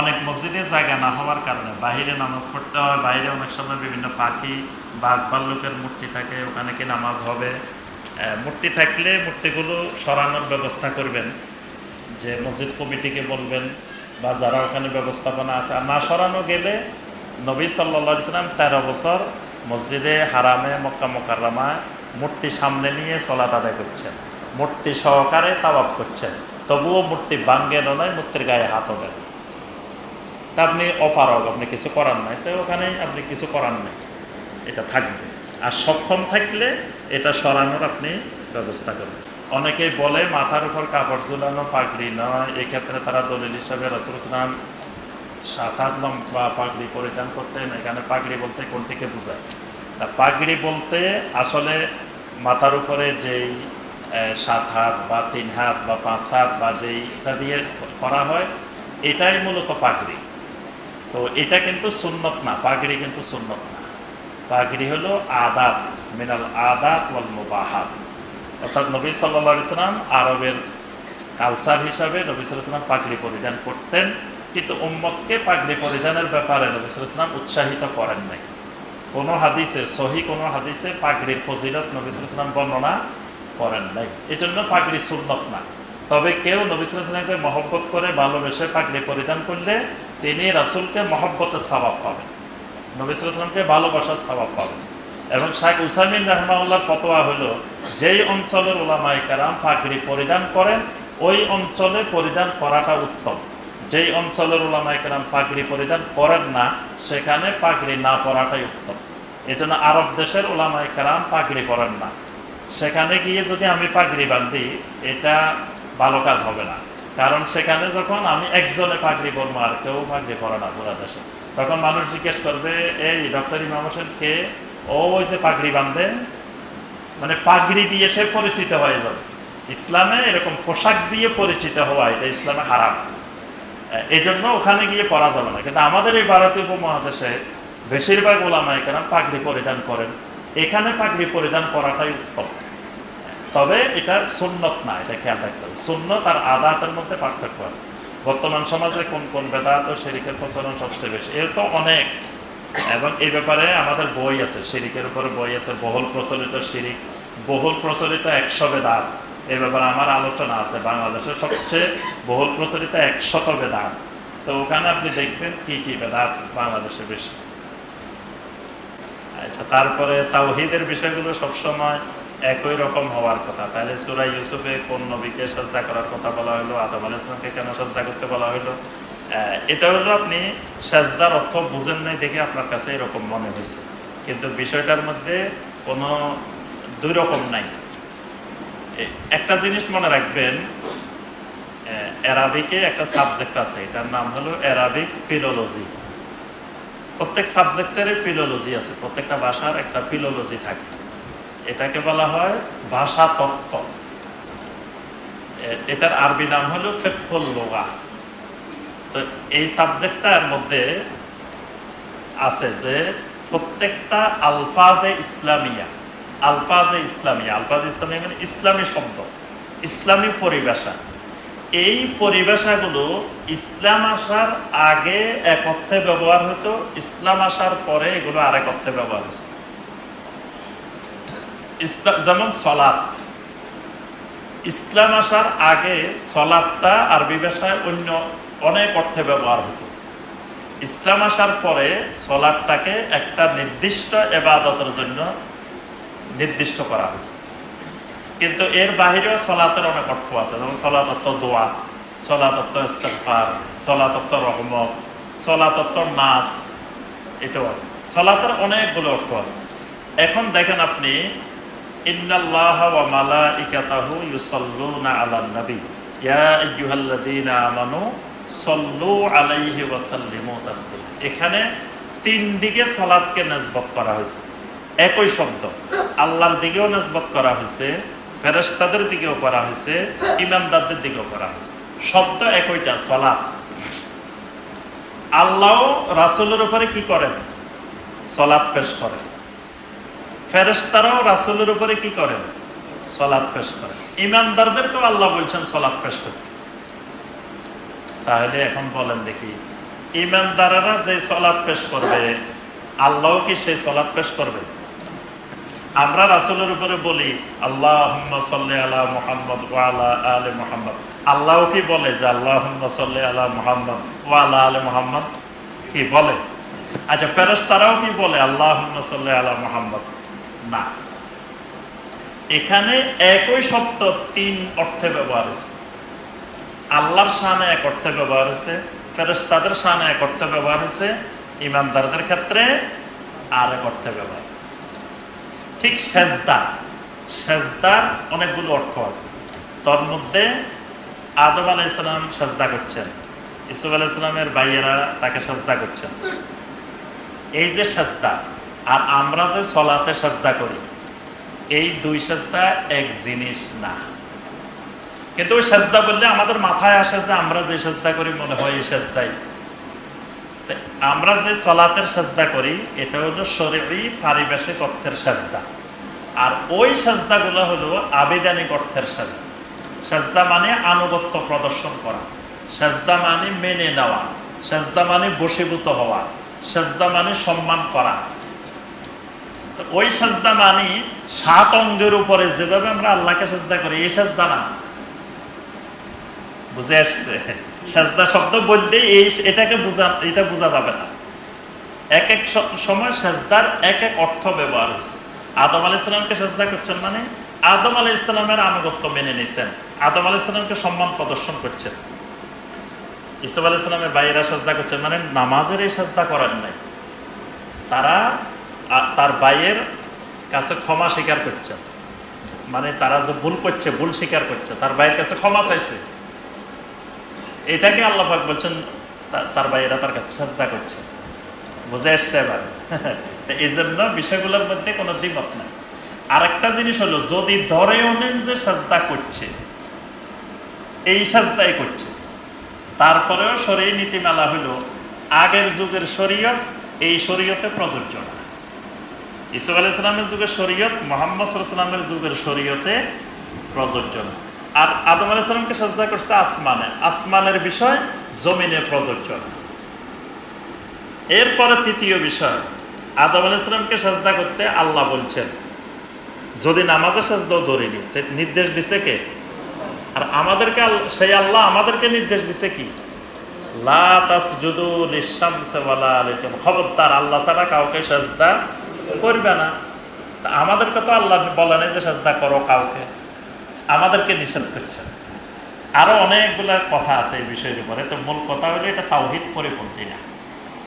অনেক মসজিদে জায়গা না হওয়ার কারণে বাইরে নামাজ পড়তে হয় বাইরে অনেক সময় বিভিন্ন পাখি, বাঘ ভাল্লুকের মূর্তি থাকে, ওখানে কি নামাজ হবে? মূর্তি থাকলে মূর্তিগুলো সরানোর ব্যবস্থা করবেন, যে মসজিদ কমিটিকে বলবেন বা যারা ওখানে ব্যবস্থাপনা আছে। আর না সরানো গেলে নবী সাল্লা ইসলাম তেরো বছর মসজিদে হারামে, মক্কা মোকাররামায় মূর্তি সামনে নিয়ে চলা আদায় করছেন। মূর্তি সহকারে তাবাব করছেন। তবুও মূর্তি বাঙ্গেন নয় মূর্তির গায়ে হাতও দেন তা আপনি অপারগ আপনি কিছু করার নাই, তো ওখানে আপনি কিছু করার নেই। এটা থাকবে। আর সক্ষম থাকলে এটা সরানোর আপনি ব্যবস্থা করবেন অনেকেই বলে, মাথার উপর কাপড় ঝুলানো পাগড়ি নয়। এক্ষেত্রে তারা দলিল হিসাবে রসুল ইসলাম সাত আট লম্বা পাগড়ি পরিধান করতেন। এখানে পাগড়ি বলতে কোনটিকে বোঝায়? তা পাগড়ি বলতে আসলে মাথার উপরে যেই সাত হাত বা তিন হাত বা পাঁচ হাত বা যেইটা দিয়ে করা হয়, এটাই মূলত পাগড়ি। তো এটা কিন্তু সুন্নত না, পাগড়ি কিন্তু সুন্নত না। পাগড়ি হলো আদাত, মিনাল আদাত ওয়াল মুবাহাত। অর্থাৎ নবী সাল্লা ইসলাম আরবের কালচার হিসাবে নবী সাল্লাহ ইসলাম পাগড়ি পরিধান করতেন, কিন্তু উম্মতকে পাগড়ি পরিধানের ব্যাপারে নবী সাল্লাহ ইসলাম উৎসাহিত করেন নাই। কোনো হাদিসে, সহি কোনো হাদিসে পাগড়ির ফজিলত নবী সাল্লাহ ইসলাম বর্ণনা করেন নাই। এই জন্য পাগড়ি সুন্নত না। তবে কেউ নবী সাল্লাহ ইসলামকে মহব্বত করে ভালোবেসে পাগড়ি পরিধান করলে তিনি রাসুলকে মহব্বতের স্বভাব পাবেন। নবী সাল্লাহ ইসলামকে ভালোবাসার স্বভাব পাবেন। এবং শাহ উসামিন রহমাউল্লাহর ফতোয়া হলো, যেই অঞ্চলের ওলামাই কারাম পাগড়ি পরিধান করেন, ওই অঞ্চলে পরিধান করাটা উত্তম। যেই অঞ্চলের ওলামাই কারাম পাগড়ি পরিধান করেন না, সেখানে পাগড়ি না পরাটাই উত্তম। এই জন্য আরব দেশের ওলামাই কারাম পাগড়ি পরেন না। সেখানে গিয়ে যদি আমি পাগড়ি বান্ধি এটা ভালো কাজ হবে না। কারণ সেখানে যখন আমি একজনে পাগড়ি পরবো আর কেউ পাগড়ি পরে না পুরা দেশে, তখন মানুষ জিজ্ঞেস করবে, এই ডক্টর ইমাম হোসেন কে? ও ওই যে পাগড়ি বান্ধে মানে পাগড়ি দিয়ে সে পরিচিত হয়ে যাবে ইসলামে এরকম পোশাক দিয়ে পরিচিত হওয়া, এটা ইসলামে হারাম। এই জন্য ওখানে গিয়ে পড়া যাবে না। কিন্তু আমাদের এই ভারতীয় উপমহাদেশে বেশিরভাগ ওলামাই কেন পাগড়ি পরিধান করেন। এখানে পাগড়ি পরিধান করাটাই উত্তম। তবে এটা সুন্নত না, এটা খেয়াল রাখতে হবে। সুন্নত আর আদাতের মধ্যে পার্থক্য আছে। বর্তমান সমাজে কোন কোন বেদাত ও শেরিকের প্রচলন সবচেয়ে বেশি? এর তো অনেক। এবং এই ব্যাপারে আমাদের বই আছে। শিরিকের উপরে বই আছে, বহুল প্রচলিত শিরিক, বহুল প্রচলিত একশো বেদাত। এই ব্যাপারে আমার আলোচনা আছে। বাংলাদেশের সবচেয়ে বহুল প্রচলিত একশত বেদাত। তো ওখানে আপনি দেখবেন কি কি বেদাত বাংলাদেশে বেশি। আচ্ছা তারপরে তাওহিদের বিষয়গুলো সবসময় একই রকম হওয়ার কথা। তাহলে সুরা ইউসুফে কোন নবীকে সাজদা করার কথা বলা হলো আদম আল ইসলামকে কেন সাজদা করতে বলা হলো এটা হলো আপনি সাজদার অর্থ বুঝেন নাই দেখে আপনার কাছে এরকম মনে হয়েছে কিন্তু বিষয়টার মধ্যে কোনো দুই রকম নাই। একটা জিনিস মনে রাখবেন অ্যারাবিকে একটা সাবজেক্ট আছে, এটার নাম হলো অ্যারাবিক ফিলোলজি। প্রত্যেক সাবজেক্টেরই ফিলোলজি আছে, প্রত্যেকটা ভাষার একটা ফিলোলজি থাকে। এটাকে বলা হয় ভাষা তত্ত্ব এটার আরবি নাম হলো ফেফুল লোগা। তো এই সাবজেক্টটার মধ্যে আছে যে প্রত্যেকটা আলফাজে ইসলামিয়া আলফাজে ইসলামিয়া আলফাজে ইসলামিয়া মানে ইসলামী শব্দ, ইসলামী পরিভাষা। এই পরিভাষাগুলো ইসলাম আসার আগে এক অর্থে ব্যবহার হতো, ইসলাম আসার পরে এগুলো আরেক অর্থে ব্যবহার হচ্ছে যেমন সলাৎ ইসলাম আসার আগে সলাৎটা আরবি ভাষায় অন্য অনেক অর্থে ব্যবহার হতো। ইসলাম আসার পরে সলাৎটাকে একটা নির্দিষ্ট এবাদতের জন্য নির্দিষ্ট করা হয়েছে। কিন্তু এর বাহিরেও সলাতের অনেক অর্থ আছে, যেমন সলাতত্ত্ব দোয়া সলাতত্ত্ব ইস্তেফার সলাতত্ত্ব রহমত সলাতত্ত্ব নাচ এটাও আছে। সলাতের অনেকগুলো অর্থ আছে। এখন দেখেন আপনি এখানে তিন দিকে সালাতকে নিসবত করা হয়েছে। একই শব্দ। আল্লাহর দিকেও নিসবত করা হয়েছে, ফেরেশতাদের দিকেও করা হয়েছে, ইমানদারদের দিকেও করা হয়েছে। শব্দ একইটা, সালাত। আল্লাহ রাসূলের উপরে কি করেন? সলাৎ পেশ করেন। ফেরেশতারাও রাসূলের উপরে কি করেন? সলাৎ পেশ করেন। ইমানদারদেরকেও আল্লাহ বলছেন সলাৎ পেশ করতে। তাহলে এখন বলেন দেখি, ইমানদারেরা যে সলাদ পেশ করবে আল্লাহ কি সেই সলাদ পেশ করবে? আমরা রাসূলের উপরে বলি আল্লাহ সাল্লি আলা মুহাম্মদ আলে মুহাম্মদ। আল্লাহ কি বলে যে আল্লাহ সাল্লি আলা মুহাম্মদ ওয়ালা আলে মুহাম্মদ? কি বলে? আচ্ছা ফেরেশতারাও কি বলে আল্লাহ সাল্লি আলা মুহাম্মদ? না। এখানে একই শব্দ তিন অর্থে ব্যবহার হয়েছে। আল্লাহর শানে এক অর্থে ব্যবহার হয়েছে, ফেরেশতাদের শানে এক অর্থে ব্যবহার হয়েছে, ইমানদারদের ক্ষেত্রে আর এক অর্থে ব্যবহার হয়েছে। ঠিক সেজদা, সেজদার অনেকগুলো অর্থ আছে। তোর মধ্যে আদম আলাই ইসলাম সাজদা করছেন, ইসুফ আলাই ইসলামের ভাইয়েরা তাকে সাজদা করছেন। এই যে সাজদা আর আমরা যে সলাতে সাজদা করি, এই দুই সাজদা এক জিনিস না। কিন্তু ওই সাজদা বললে আমাদের মাথায় আসে যে আমরা যে সাজদা করি, মনে হয় এই সাজদাই। আমরা যে সলাতের সাজদা করি, এটা হলো শরীরই পারিবেশিক অর্থের সাজদা। আর ওই সাজদাগুলো হলো আবেদানিক অর্থের সাজদা। সাজদা মানে আনুগত্য প্রদর্শন করা। সাজদা মানে মেনে নেওয়া। সাজদা মানে বশীভূত হওয়া। সাজদা মানে সম্মান করা। ওই সাজদা মানে সাত অঙ্গের উপরে যেভাবে আমরা আল্লাহকে সাজদা করি, এই সাজদা না। বুঝে আসছে? সাজদা শব্দ বললে এই এটাকে বোঝা এটা বোঝা যাবে না। এক এক সময় সাজদার এক এক অর্থ ব্যবহার হয়েছে। আদম আলাহ ইসলামকে সাজদা করছেন মানে আদম আলাহ ইসলামের আনুগত্য মেনে নিয়েছেন। আদম আলাহ ইসলামকে সম্মান প্রদর্শন করছেন। ইসুফ আলাহ ইসলামের বাইরা সাজদা করছেন। মানে নামাজের এই সাজদা করার নাই। তারা তার বাইয়ের কাছে ক্ষমা স্বীকার করছে। মানে তারা যে ভুল করছে, ভুল স্বীকার করছে, তার ভাইয়ের কাছে ক্ষমা চাইছে। এটাকে আল্লাহ পাক বলছেন তার ভাইয়েরা তার কাছে সাজদা করছে। বুঝে আসতে এবার। তো এই জন্য বিষয়গুলোর মধ্যে কোনো দ্বিমত নাই। আরেকটা জিনিস হলো, যদি ধরেও নেন যে সাজদা করছে, এই সাজদাই করছে। তারপরেও শরীর নীতিমালা হলো, আগের যুগের শরীয়ত, এই শরীয়তে প্রযোজ্য না। ইসুফ আলাহ ইসলামের যুগের শরীয়ত, মোহাম্মদ সাল্লামের যুগের শরীয়তে প্রযোজ্য না। আর আদম আলাহ ইসলামকে সাজদা করছে আসমানে। আসমানের বিষয় জমিনে প্রযোজ্য না। এরপরে তৃতীয় বিষয়, আদম আলাহ ইসলামকে সাজদা করতে আল্লাহ বলছেন, যদি নামাজে সাজদাও ধরিনি নির্দেশ দিছে কে? আর আমাদেরকে সেই আল্লাহ আমাদেরকে নির্দেশ দিছে কি? খবরদার আল্লাহ ছাড়া কাউকে সাজদা করবে না। তা আমাদেরকে তো আল্লাহ বলে নাই যে সাজদা করো কাউকে। আমাদেরকে নিষেধ করছেন আরও অনেকগুলো কথা আছে এই বিষয়ের উপরে। তো মূল কথা হলো এটা তাওহিদ পরিপন্থী না।